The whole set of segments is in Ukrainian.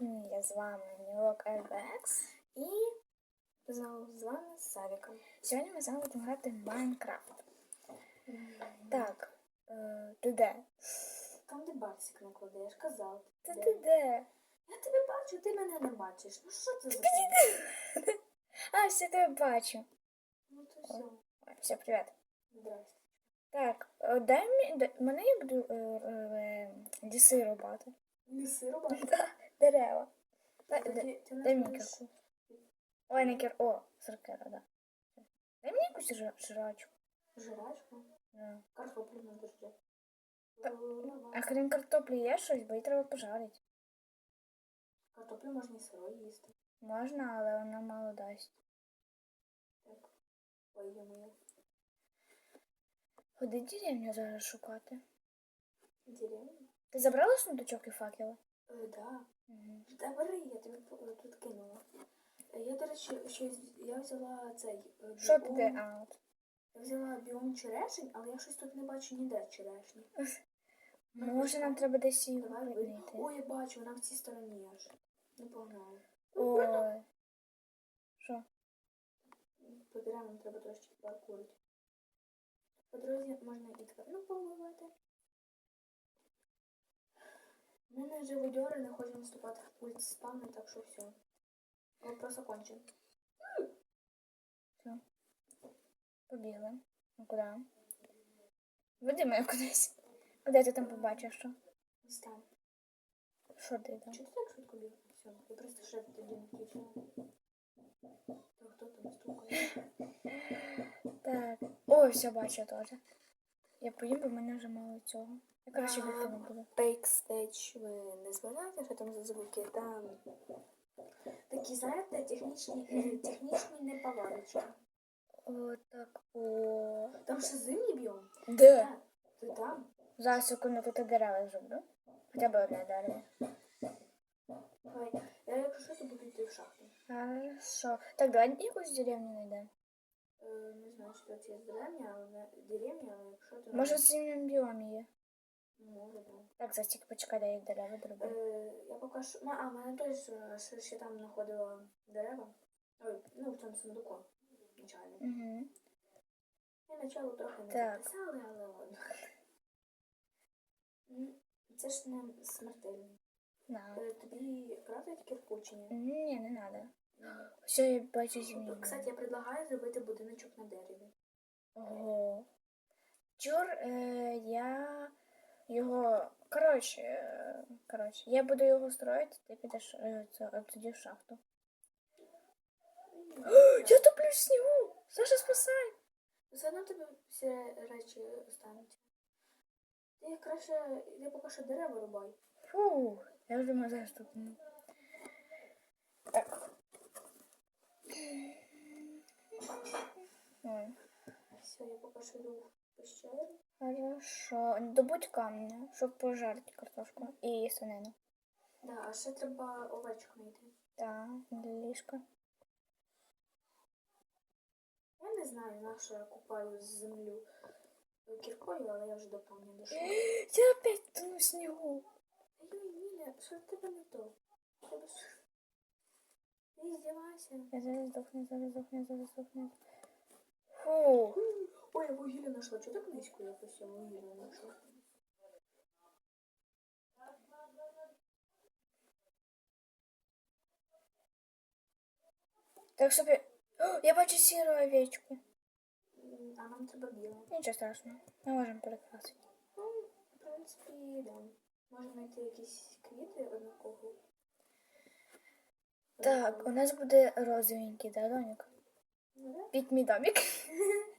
Сьогодні я з вами Нілок RBX і знову з вами Савіком. Сьогодні ми з вами будемо грати в Майнкрафт. Так, е, ти де? Там де барсик ж казав. Та ти де? Я тебе бачу, ти мене не бачиш. Ну що це за А, все тебе бачу. Ну то все. Ой, все, привіт. Здрасте. Так, е, дай мені, дай- мене я буду е, е, ліси рубати. Ліси рубати? Да, дерева. Дай, Ти- дай, ти- ти дай мені кірку. Ой, не кір, о, сорокера, да. Дай мені якусь жра- жрачку. Жрачку? Да. Картоплю на держи. Та- А крім картоплі є щось, бо її треба пожарити. Картоплю можна і сирою їсти. Можна, але вона мало дасть. Так. Моє. Ходи деревню зараз шукати. Деревня? Ти забрала сундучок і факели? Е, да. Угу. Та бери, я тобі тут кинула. Я, до речі, щось, я взяла цей е, Що біом- ти? А, от. Я взяла біом черешень, але я щось тут не бачу ніде черешні. Може нам треба десь її Давай ви. Ой, я бачу, вона в цій стороні аж. Ну погнали. Ой. Що? По деревам треба трошки паркурити. По дорозі можна і тварину побивати. Вже водьори не хоче наступати в пульт спавну, так що все. Вопрос окончен. Все. Побігли. Ну куди? Веди мене кудись. Куди ти там побачиш що? Ось там. Що ти там? Чого ти так швидко біг? Все, я просто ще тоді не включила. Та хто там стукає? Так. Ой, все бачу теж. Я поїм, бо мене вже мало цього. Я краще бігти не буду. Бейкстейдж ви не збираєте, що там за звуки? Там такі, знаєте, технічні, е, технічні неполадочки. О, так, о. Там ще зимній біом? Де? Так, ти там? Зараз секунду тут дерева зроблю. Хоча б одне дерево. Ой, я якщо що, то буду йти в шахту. Хорошо. Так, давай якусь деревню знайдемо. Е, не знаю, що це є деревня, але не- деревня, але якщо то... Може, в зимньому біомі є. Може, да. Так, зараз тільки почекай, дай дерева дроблю. Е, я поки що... Ну, а, в мене теж е, ще, там знаходила дерева. Ой, ну, в цьому сундуку. Начально. Угу. Я начало трохи не Так. записали, але ладно. М, Це ж не смертельно. На. Е, Тобі крафтить кірку чи ні? Ні, не треба. Все, я бачу біом. Кстати, я предлагаю зробити будиночок на дереві. Ого. Чур, е, я його. Коротше, коротше, я буду його строїти, ти підеш е, е, тоді в шахту. Я топлю в снігу! Саша, спасай! Все одно тобі всі речі остануться. Ти краще, я поки що дерева рубай. Фу, я вже думаю, зараз тут. Так. Ой, Все, я поки що йду в пещеру. Хорошо. Добудь камня, щоб пожарити картошку і свинину. Да, а ще треба овечку знайти. Так, для ліжка. Я не знаю, на що я купаю землю е, кіркою, але я вже до камня. Я опять тону снігу. Міля, що в тебе не то? Ти здівайся. Я зараз здохну, зараз здохну, зараз здохну. Фу. Ой, я вугілля знайшла. Чого так низько якось я вугілля знайшла? Так собі. О, я бачу сіру овечку. А нам треба біле. Нічого страшного. Ми можемо перекрасити. Ну, в принципі, да. Можна знайти якісь квіти однаково. Так, у нас буде розовенький, да, Доник? Ну, да? Мій домик.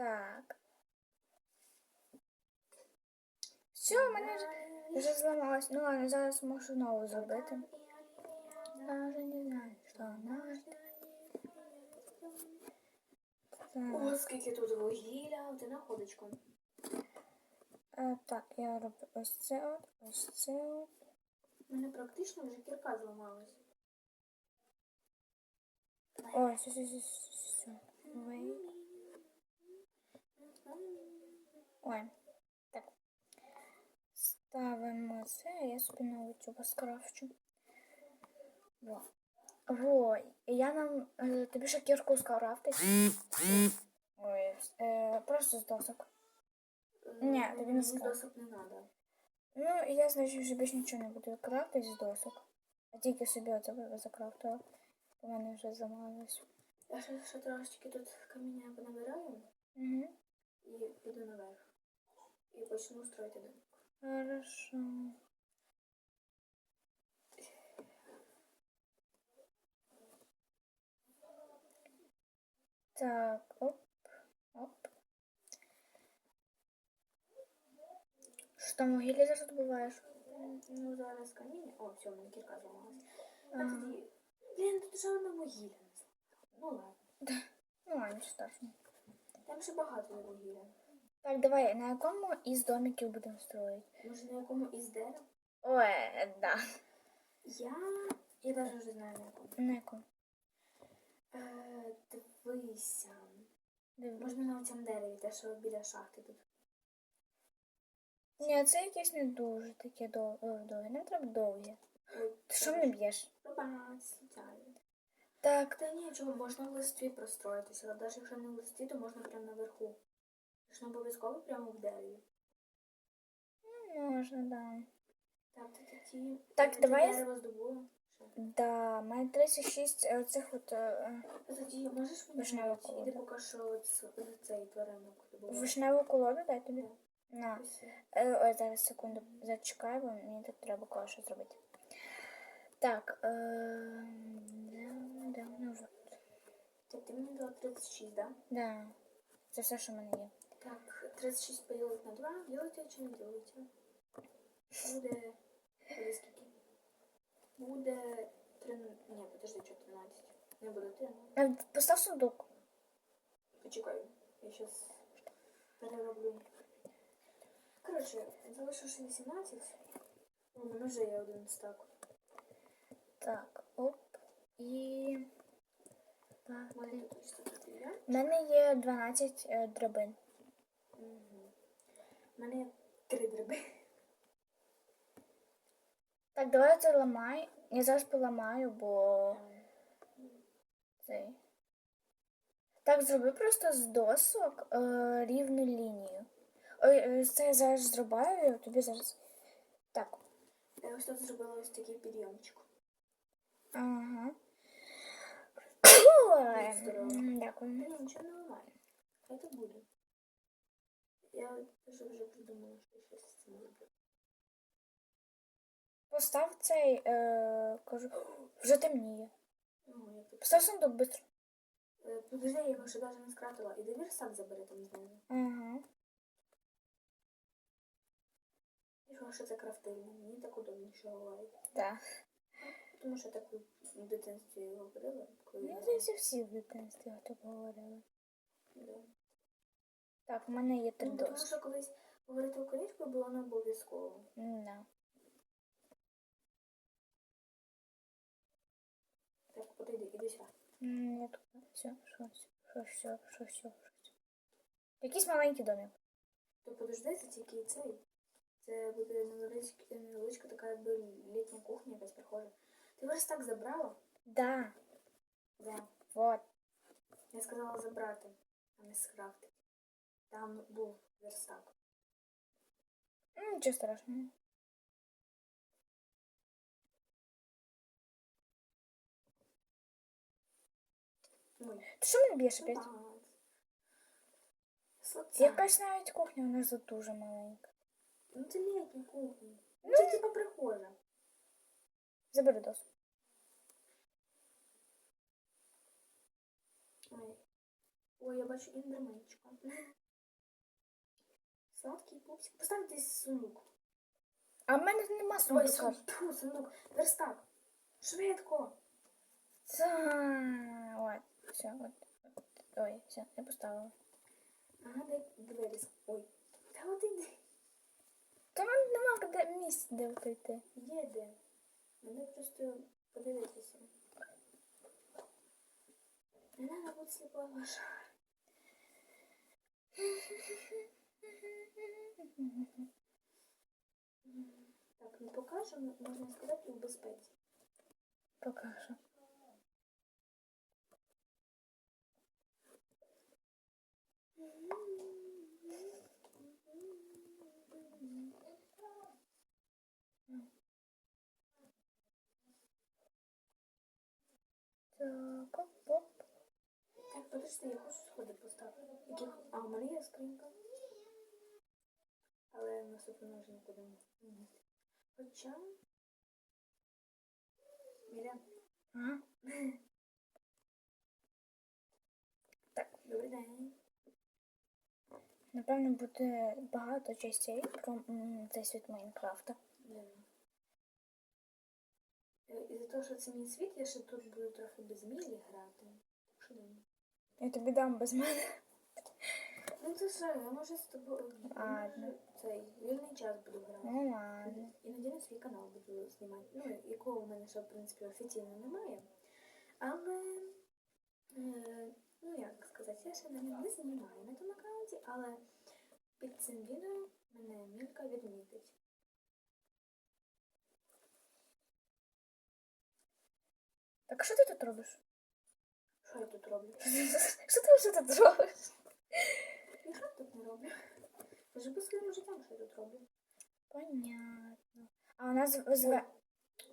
Так. Все, у мене вже, зламалось. Ну ладно, зараз можу нову зробити. Я вже не знаю, що наш. О, скільки тут вугілля, ти находочка. Е, так, я роблю ось це от, ось це от. У мене практично вже кірка зламалась. Ой, все, все, все, все, все. Ой. Так. Ставимо це, я собі на цю скрафчу. Во. Во, я нам е, тобі ще кірку скрафтить. Ой, е, просто з досок. Ні, тобі не мені досок не треба. Ну, я, значить, вже більше нічого не буду крафтити з досок. А тільки собі оце закрафтила. У мене вже замалось. Я ще, ще трошечки тут каміння понабираю Угу. і піду наверх. І почну строїти дом. Хорошо. Так, оп, оп. Що там вугілля зараз добуваєш? Ну, зараз каміння. О, все, в мене кірка зламалась. А Ага. тоді. Блін, тут вже одне вугілля. Ну ладно. Ну, а нічого страшного. Там ще багато є вугілля. Так, давай, на якому із домиків будемо строїти? Може на якому із дерев? Ой, да. Я. Я навіть вже знаю на якому. На якому? Е, дивися. Дивись. Можна на цьому дереві, те, що біля шахти тут. Ні, це якесь не дуже таке дов- о, довге. Нам треба довге. Ой, Ти що мене б'єш? Так, Та нічого, можна в листі простроїтися, але навіть якщо не в листі, то можна прямо наверху. Ж не обов'язково прямо в дереві. можна, да. Так, ти тоді. Так, ти давай- дерево здобула. Да, в мене 36 е, цих от е, тоді можеш мені Вишнева навіть колода. іди поки що ц- цей тваринок вишневу колоду, дай тобі. На. Е, ой, зараз секунду зачекай, бо мені тут треба кое-що зробити. Так, е, да, да, ну вот. Так, ти мені дала 36, да? Да. Це все, що в мене є. Так, 36 поділити на 2, ділите чи не ділите? Буде. Буде скільки? Буде 3. Ні, подожди, що 13. Не буде 3. Е, Постав сундук. Почекай, я сейчас перероблю. Коротше, залишивши 18. У мене вже є один стак. Так, оп. І. Так. У мене тут є. У мене є 12 е, драбин. Угу. У мене є три дриби. Так, давай це ламай. Я зараз поламаю, бо цей. Так, зроби просто з досок е, рівну лінію. Ой, е, це я зараз зробаю, тобі зараз. Так. Я ось тут зробила ось такий підйомчик. Ага. М, Дякую. Ні, нічого не ламаю. Хай так буде. Я вже вже придумала, що щось з цим роблю. Постав цей, е, кажу, вже темніє. Ну, я тут. Постав сундук швидко. Е, Подожди, я його ще навіть не скрафтила. Іди версак забери там знизу. Ага. І що, що це крафтильне? Мені так удобніше говорити. Так. Тому що так в дитинстві говорила, коли Ну, я здається, всі в дитинстві так говорили. Да. Так, в мене є три Ну, тому доски. що колись говорити українською було не обов'язково. Да. Так, подойди, іди сюди. М, Я тут все, щось, щось, все, щось, все, щось. Якийсь маленький домик. То подожди, це тільки цей. Це буде невеличка, невеличка така якби літня кухня якась прихожа. Ти верстак забрала? Да, Да. вот. Я сказала забрати, а не скрафтити. Там був верстак. М, Нічого страшного. Ти що мене б'єш опять? Якась навіть кухня у нас тут дуже маленька. Ну це літня кухня. Ну, це типа прихожа. Забери доску. Ой. Ой, я бачу індерменчика. Сладкий пупсик. Постав десь сундук. А в мене нема Ой, сундука. сундук. Тьфу, сундук. Верстак. Швидко. Це... От, все, от. от. Ой, все, я поставила. Ага, дай двері. з- Ой. Та от іди. Та в мене нема де місця, де вийти. Є де. Мене просто подивитися. Не треба бути сліпою лошадь. Так, не покажемо, можна сказати, у безпеці. Покажу. Так, оп, оп. Так, подожди, я хочу сходи поставити. Яких... А, у мене є скринька. Але наступного вже нікуди не. Хоча... Міря, Ага. добрий день. Напевно, буде багато частей про цей світ Майнкрафта. Е, Із-за того, що це мій світ, я ще тут буду трохи без Мілі грати. Так. Я тобі дам без мене. Ну це що, я можу з тобою Ладно. цей вільний час буду грати. Ну ладно. Іноді на свій канал буду знімати. Ну, якого в мене ще, в принципі, офіційно немає. Але, е, ну як сказати, я ще на ньому не знімаю на тому аккаунті, але під цим відео мене Мілька відмітить. Так що ти тут робиш? Що я тут роблю? Що ти вже тут робиш? Нічого тут не роблю. Живу своїм життям, що я тут роблю. Понятно. А у нас зве...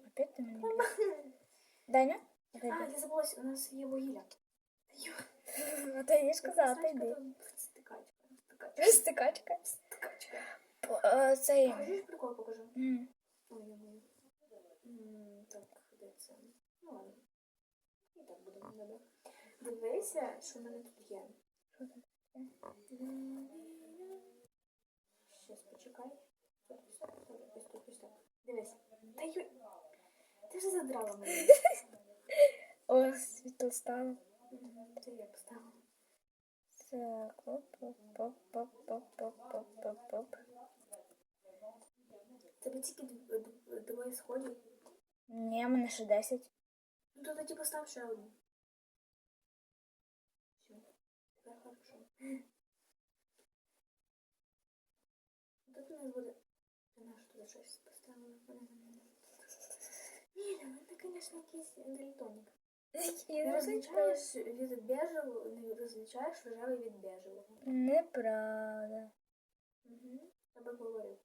Опять ти мене б'єш? Даня? А, я забулась, у нас є вугілля. А ти не сказала, отойди. там Стикачка. Стикачка. Стикачка. Стикачка. По- е, Цей... Прикол покажу? м, Ой, я. М, Так, де це? Ну ладно. І так буде добре. Дивися, що в мене тут є. Що тут? Щас почекай. Дивись. Та й... Ти вже задрала мене. О, світло стало. Це я поставила. Так, оп-оп-оп-оп-оп-оп-оп-оп. Тебе тільки двоє сходів? Ні, мене ще десять. Ну, то ти типу, постав ще одну. Тут у нас буде. Ти наш туди щось поставила. Ні, ну це, звісно, якийсь дальтонік. Не розлічаєш від бежевого, не розлічаєш рожевий від бежевого. Неправда. Угу. Я би говорив.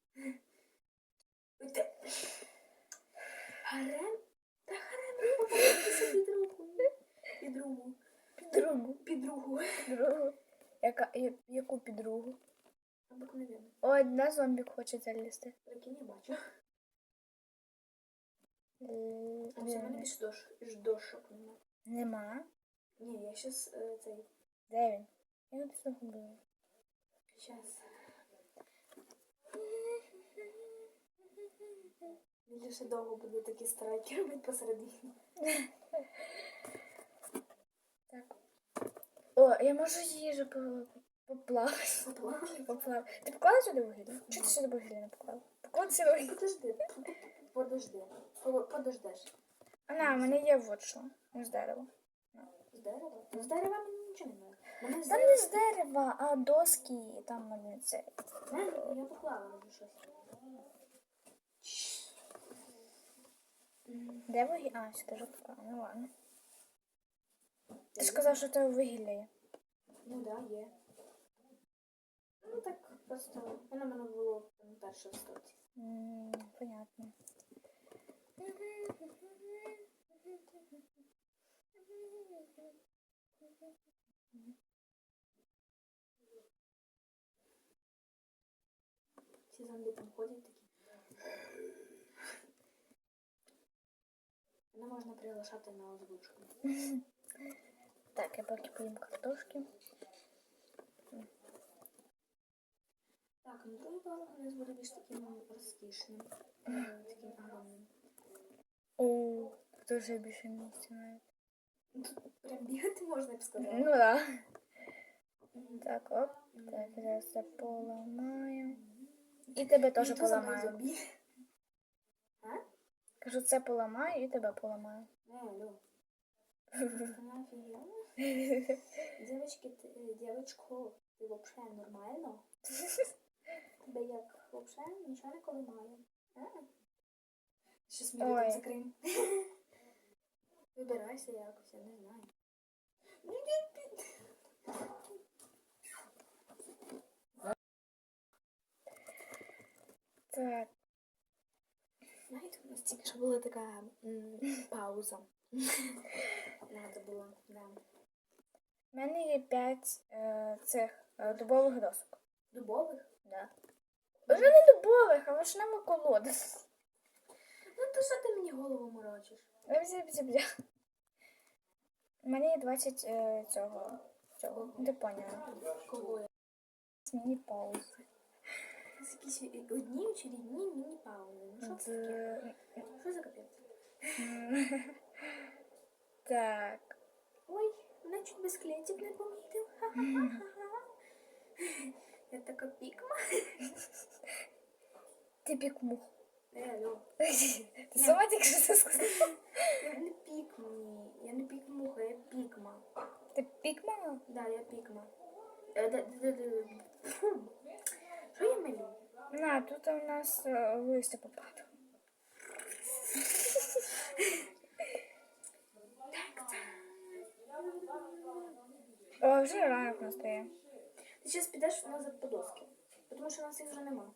Гарем? Та гарем попадатися під руку. Під другу. Підругу. Під другу. Підругу. Яка, я- яку підругу? Обикновенно. Ой, на зомбік хоче залізти. Прикинь, я бачу. А в мене більше дош, ж дошок нема. Нема. Ні, я щас е, цей. Де він? Я десь загубила. Щас. Він ще довго буде такі страйки робити посередині. Так. О, я можу їжу по- поплавати. Поплавати. Ти поклала сюди вугілля? Чого ти сюди вугілля не поклала? Поклала сюди вугілля. Подожди, подожди. Подождеш. А на, в мене є вот що. З дерева. З дерева? З дерева мені нічого не треба. Мене з Там не з дерева, а доски, там вони це. дерева. Я поклала вже щось. Де вугілля? А, сюди вже поклала. Ну ладно. Ти ж казав, що це вугілля є. Ну да, є. Ну так просто воно в мене було перше в стоці. М, Понятно. Ці зомбі там ходять такі. Не можна приглашати на озвучку. Так, я поки поїм картошки. Так, ну другий поверх у нас буде більш таким розкішним. Е, Таким огромним. О, тут вже більше місця навіть. Тут прям бігати можна, я б сказала. Ну да. Так, оп. Так, зараз це поламаю. І тебе теж мною поламаю. Кажу, це поламаю і тебе поламаю. Не, алло. Она офигела. Девочки, ты, э, девочко, ти вообще нормально? Тебе як вообще нічого не коли має? А? Щось ми там закриємо. Вибирайся якось, я не знаю. Так, Знаєте, у нас тільки що була така м, пауза. Надо було, да. в мене є п'ять е, цих е, дубових досок. Дубових? Да. Вже не дубових, а вишнева колода. Ну то що ти мені голову морочиш? Бзя-бзя-бзя. У мене є 20 е, цього. цього. Ти поняла. Кого я? Зміні паузи. Це якісь одні очередні міні-паузи. Ну що це таке? Що за капець? Так. Ой, мене чуть безклетик не помітив. Я така пікма. Ти пікмух. Е, алло. Ти сама тільки що це сказала? Я не пікмі. Я не пікмуха, я пікма. Ти пікма? Да, я пікма. Що я малюю? На, тут у нас листя попадало. О, вже ранок настає. Ти зараз підеш назад по доски. Тому що у нас їх вже нема.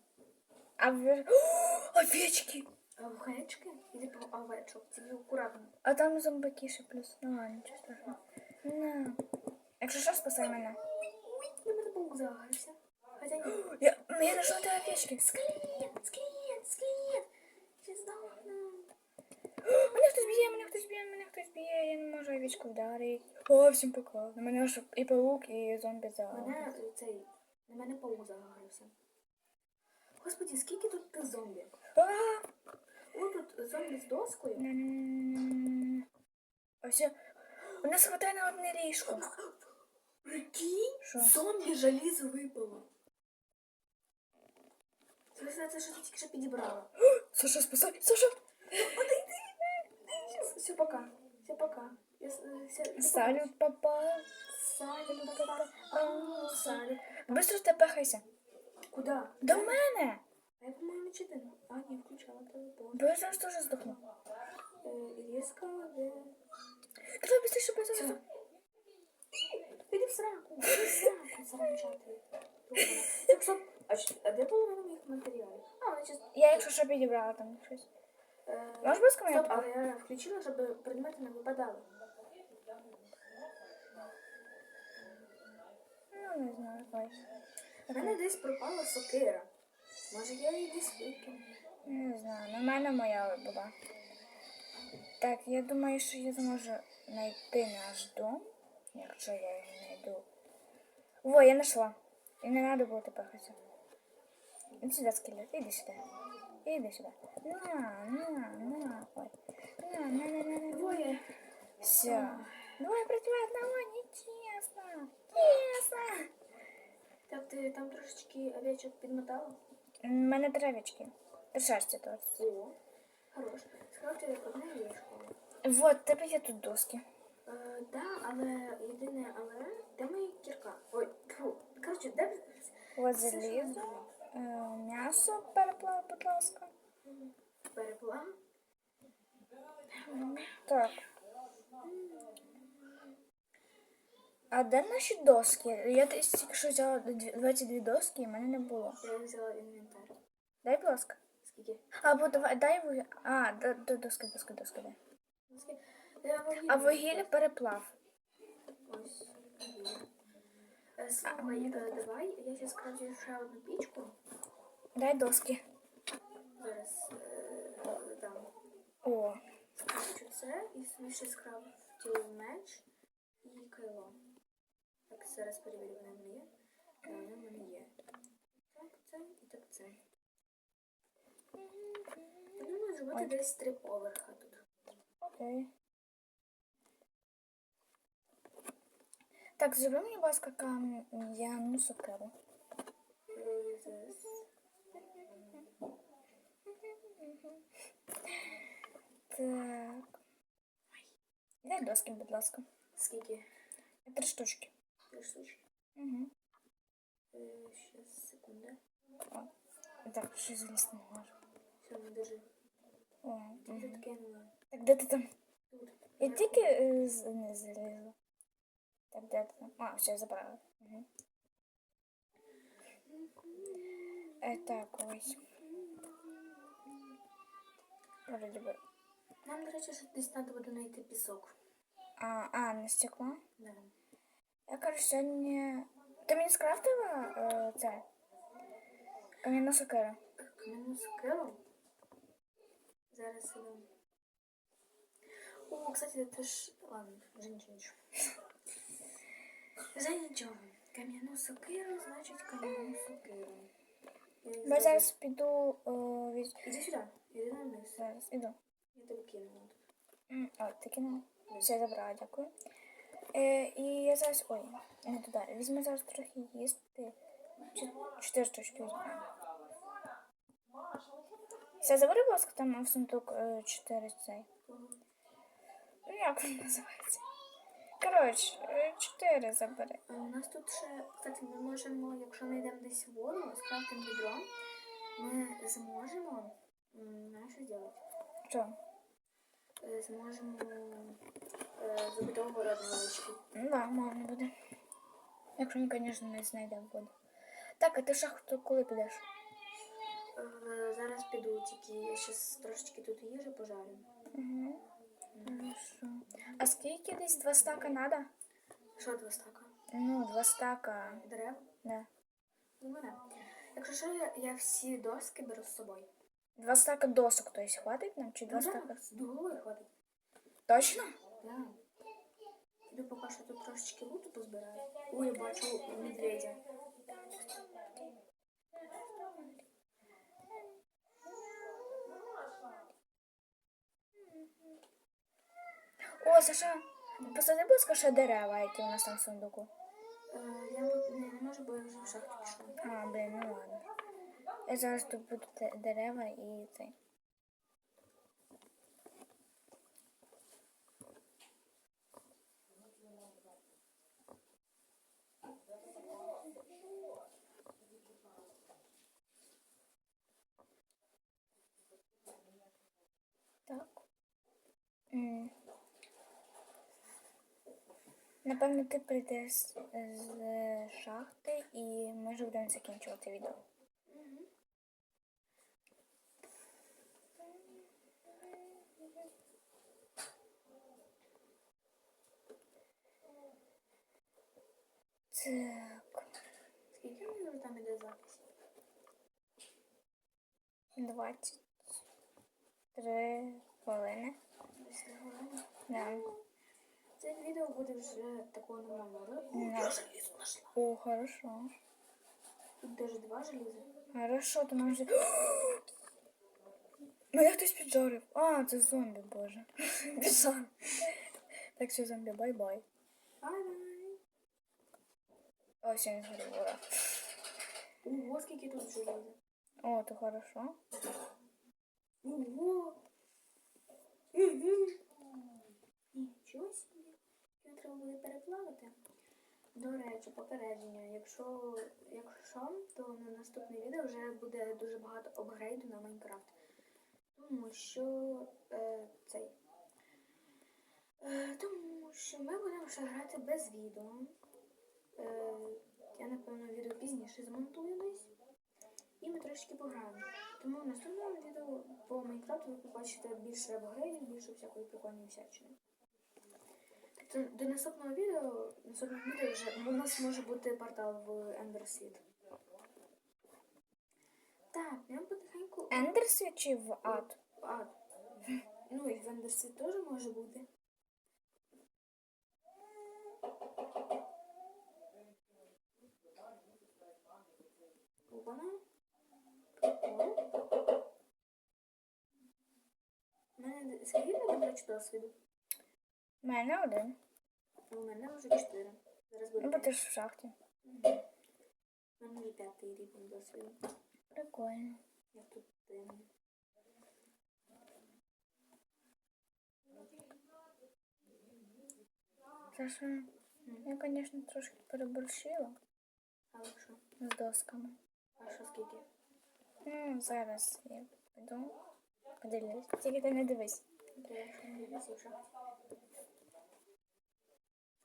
А ви... О, овечки! Овечки? Іди по овечок. Тільки акуратно. А там зомбаки ще плюс. Ну ладно, нічого страшного. На. Якщо що, спасай мене. На мене паук загрився. Хоча ні. Я, я знайшла тебе овечки. Склієнт, склієнт, склієнт. Ще здохну. Мене хтось б'є, мене хтось б'є, мене хтось б'є, я не можу овечку вдарити. О, всім пока. На мене аж і паук, і зомбі за. Мене цей, на мене паук загрився. Господи, скільки тут тих зомбі? О, тут зомбі з доскою. Ось. я- У нас хватає на одне ліжко. Прикинь, Що? зомбі жалізо випало. Це, це, це що ти тільки що підібрала. Саша, спасай! Саша! Все, пока. Все, пока. Я, с- э, все, все, Салют, папа. пока. Салют, папа. Ау, салют. Быстро тепехайся. Куда? До мене! А я, по-моему, читаю. А, не, включала телефон. Бо я зараз теж здохну. Э, резко, да. Давай быстрее, щоб я зараз... Всё. Иди в сраку, иди в сраку, саранчатый. Так, стоп. А, ч- а де половина моїх матеріалів? А, вони зараз... Я якщо що підібрала там щось. Е, Можеш без я включила, щоб предмети не випадали. Ну, не знаю, ой. У мене десь пропала сокира. Може я її десь викину? Не знаю, на мене моя була. Так, я думаю, що я зможу знайти наш дом, якщо я його знайду. Во, я знайшла. І не треба було тепехатися. Іди сюди, скелет, іди сюди. Іди сюди. На, на, на, ой. На, на, на, на, на. Двоє. Все. Двое против одного, нечестно. Честно. Так, ти там трошечки овечок підмотала? У мене травички. Три шерсті тут. О, хорош. Скрафти одне ліжко. Вот, тебе є тут доски. Е, да, але єдине, але де моя кірка? Ой, фу. Коротше, де Все, залізо. Е, М'ясо переплав, будь ласка. перепла? Так. А де наші доски? Я тільки що взяла дві- 22 доски, і в мене не було. Я взяла інвентар. Дай, будь ласка. Скільки? Або давай, дай вугілля. А, до, до доски, доски, доски, дай. А вугілля переплав. Ось. Е, Слухай, е, давай я зараз скрафтю ще одну пічку. Дай доски. Зараз е, дам. О, Скрафчу це і собі ще скрафтю меч і кайло. Так, зараз перевірю, вони в мене є. Так, вони в мене є. Так, це і так це. Я думаю, животи Ой. десь три поверха тут. окей. Так, зроби мені, будь ласка, кам'яну сокиру. Е, Зараз. Так. Дай доски, будь ласка. Скільки? Три штучки. Три штучки. Угу. Е, Щас, секунда. Так, ще залізти не можу. Все, не держи. О, Ти мгм. тут кинула. Так, де ти там? Тут. Я тільки е, з- не залізла. Так, де ти там? А, все, забрала. Угу. Е, так, ось. Вроді би. Нам, до речі, що десь треба буде знайти пісок. А, а, на стекло? Да. Я кажу, сьогодні. Ти мені скрафтила е, це? Кам'яну сокиру. Кам'яну сокиру. Зараз ідемо. О, кстати, це ж... Ладно, вже нічого нічого. Вже нічого. Кам'яну сокиру, значить кам'яну сокиру. Я її зараз піду е, від... Іди сюди, іди на вниз. Зараз іду. Я тебе кинула. М, О, ти кинула. Все забрала, дякую. Е, і я зараз. Ой, не туди. Візьму зараз трохи їсти. Чо- Чотири штучки візьму. Все, забери, будь ласка, там в сундук е, чотири цей. Ну як він називається? Коротше, е, чотири забери. У нас тут ще, кстати, ми можемо, якщо знайдемо десь воду з крафтим відром, ми зможемо, знаєш, що зробити? Що? Е, Зможемо е, зробити огород невеличкий. Ну да, можна буде. Якщо ми, звісно, не знайдемо воду. Так, а ти в шахту коли підеш? Е, Зараз піду, тільки я ще трошечки тут їжі пожарю. Угу. Хорошо. А скільки десь два стака надо? Що два стака? Ну, два стака. Дерев? Да. Ну, мене. Якщо що, я, я всі доски беру з собою. Два стака досок, то есть хватить нам? Чи два Ну, да, стака? з голови хватить. Точно? Да. Піду поки що тут трошечки луту позбираю. Ой, бачу медведя. О, Саша, посади, будь ласка, ще дерева, які у нас там в сундуку. Е, я не, не можу, бо я вже в шахту пішла. А, блін, ну ладно. Я зараз тут буду дерева і цей. Так. М. Напевно, ти прийдеш з з шахти і ми вже будемо закінчувати відео. Так, Скільки вже там іде запис? 23 хвилини. Десь три години. Да. Це відео буде вже такого нормального. да? Ну. Я желізо знайшла. О, хорошо. Тут навіть два желіза. Хорошо, то нам вже. Мене хтось піджарив. А, це зомбі, боже. Біжав. Так що зомбі, бай-бай. Бай-бай. Ось я не згорів, ура. Ого, скільки тут желіза. О, то хорошо. Ого. Угу. Нічого собі. Його буде переплавити. До речі, попередження. Якщо, якщо, то на наступне відео вже буде дуже багато апгрейду на Майнкрафт. Тому що е, цей. Е, тому що ми будемо ще грати без відео. Е, я, напевно, відео пізніше змонтую десь. І ми трошки пограємо. Тому в наступному відео по Майнкрафту ви побачите більше апгрейдів, більше всякої прикольної всячини. До, наступного відео, наступного відео вже у нас може бути портал в Ендерсвіт. Так, я потихеньку. Ендерсі чи в ад? А, ну і в Ендерсвіт теж може бути. Опана. У мене скільки досвіду? У мене один. У мене вже чотири. Зараз буде Ну, бо п'ять. ти ж в шахті. У мене вже п'ятий рівень досвіду. Прикольно. Я тут дивлю. Саша, я, звісно, трошки переборщила Але що? з досками. А що скільки? Ну, зараз я піду, Подивись. Тільки ти не дивись. Добре, що не дивлюся вже.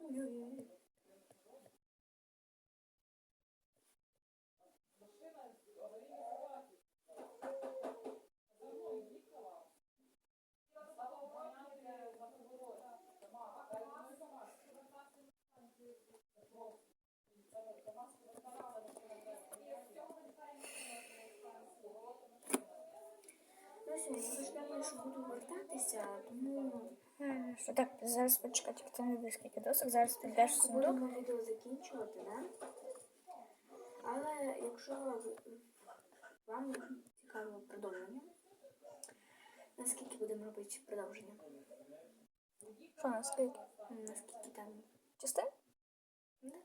Ну все, я вже буду вертатися, тому Що так, зараз почекай, тільки ти не скільки досок. Зараз підеш в сундук. будемо відео закінчувати, да? Але якщо вам цікаво продовження, наскільки будемо робити продовження? Що на скільки? М, Наскільки там? Частин? Да?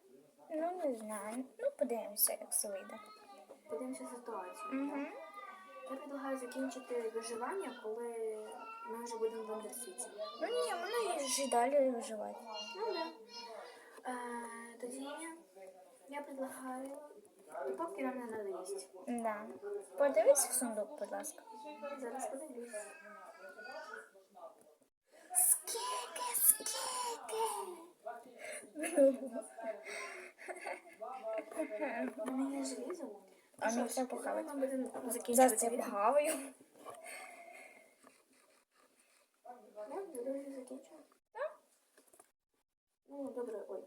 Ну, не знаю. Ну, подивимося, як все вийде. Подивимося ситуацію. Угу. Я предлагаю закінчити виживання, коли ми вже будемо в андерсвіті. Ну ні, воно і ж і далі виживати. Ну да. Е, тоді я предлагаю, поки нам не надоїсть. Да. Подивись в сундук, будь ласка. Зараз подивлюсь. Скільки, скільки? У мене є желізо. А ну все похавати. Ми відео вже закінчуємо. Ну, добре, ой.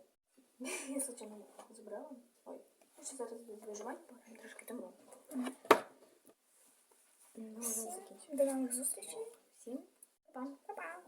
Я случайно забрала. Ой. Я ще зараз буду виживати, поки трошки тому. Ну, закінчуємо. До нових зустрічей. Всім па. Па-па.